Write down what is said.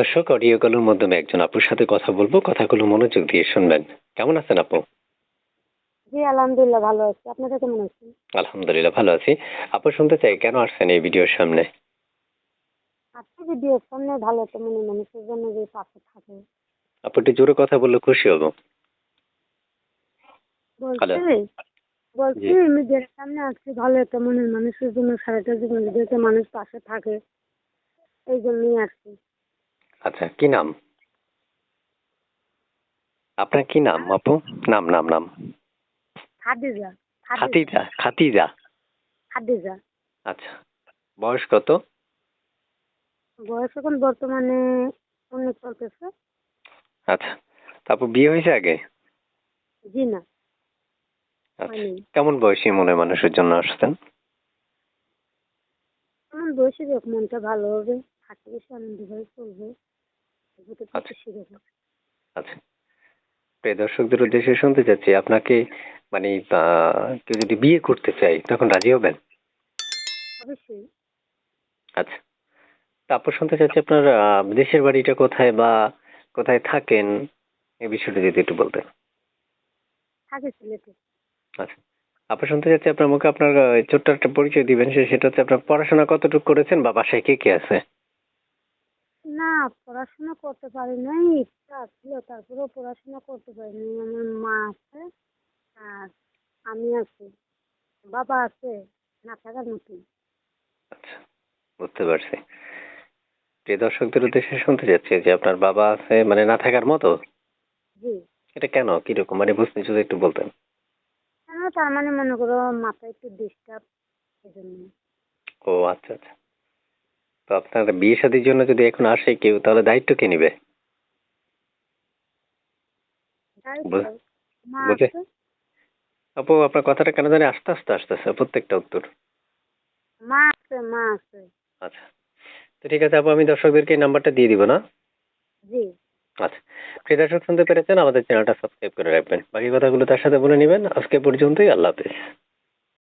দর্শক অডিও কলের মাধ্যমে একজন আপুর সাথে কথা বলব। কথাগুলো মনোযোগ দিয়ে শুনবেন। কেমন আছেন আপু? জি আলহামদুলিল্লাহ ভালো আছি। আপনারা কেমন আছেন? আলহামদুলিল্লাহ ভালো আছি। আপু শুনতে চাই কেন আসছেন এই ভিডিওর সামনে? আপনি ভিডিও সামনে ভালো তো মনে মানুষের জন্য যে পাশে থাকে। আপু একটু জোরে কথা বললে খুশি হব। হ্যালো। বলছি মিডিয়ার সামনে আসছি ভালো একটা মনের মানুষের জন্য সারাটা জীবন যাতে মানুষ পাশে থাকে এই জন্যই আসছি। আচ্ছা কি নাম? আপনার কি নাম আপু? নাম নাম নাম। খাদিজা খাতিজা খাতিজা খাদিজা। আচ্ছা বয়স কত? বয়স এখন বর্তমানে উনিশ চলতেছে। আচ্ছা তারপর বিয়ে হয়েছে আগে? জি না আচ্ছা কেমন বয়সী মনে মানুষের জন্য আসছেন এমন বয়সে হোক মনটা ভালো হবে হাতে বেশি আনন্দ হয়ে চলবে। আচ্ছা। আচ্ছা। প্রিয় দর্শকদের উদ্দেশ্যে শুনতে চাচ্ছি আপনাকে মানে কেউ যদি বিয়ে করতে চাই তখন রাজি হবেন? অবশ্যই। আচ্ছা। তারপর শুনতে চাচ্ছি আপনার দেশের বাড়িটা কোথায় বা কোথায় থাকেন? এই বিষয়টা যদি একটু বলতেন। থাকে সিলেটে। আচ্ছা। আপনার শুনতে চাচ্ছি আপনার মুখে আপনার ছোট্ট একটা পরিচয় দিবেন সেটা হচ্ছে আপনার পড়াশোনা কতটুকু করেছেন বা বাসায় কে কে আছে? না পড়াশোনা করতে পারি নাই ইচ্ছা ছিল তারপরেও পড়াশোনা করতে পারিনি আমার মা আছে আর আমি আছি বাবা আছে না থাকার মতন আচ্ছা বুঝতে পারছি। প্রিয় দর্শকদের উদ্দেশ্যে শুনতে চাচ্ছি যে আপনার বাবা আছে মানে না থাকার মতো? জি। এটা কেন? কীরকম মানে বুঝতে যদি একটু বলতেন। কেন? তার মানে মনে করো মাথায় একটু ডিস্টার্ব ও আচ্ছা আচ্ছা। তো আপনার বিয়ে শাদির জন্য যদি এখন আসে কেউ তাহলে দায়িত্ব কে নিবে? যাই বুঝ- মা বুঝে- আছে। আপু আপনার কথাটা কেন জানি আস্তে আস্তে আসতেছে প্রত্যেকটা উত্তর। মা আছে মা আছে। আচ্ছা। তো ঠিক আছে আপু আমি দর্শকদেরকে এই নাম্বারটা দিয়ে দিব না? জি। আচ্ছা। প্রিয় দর্শক শুনতে পেরেছেন? আমাদের চ্যানেলটা সাবস্ক্রাইব করে রাখবেন। বাকি কথাগুলো তার সাথে বলে নেবেন। আজকে পর্যন্তই আল্লাহ হাফিজ।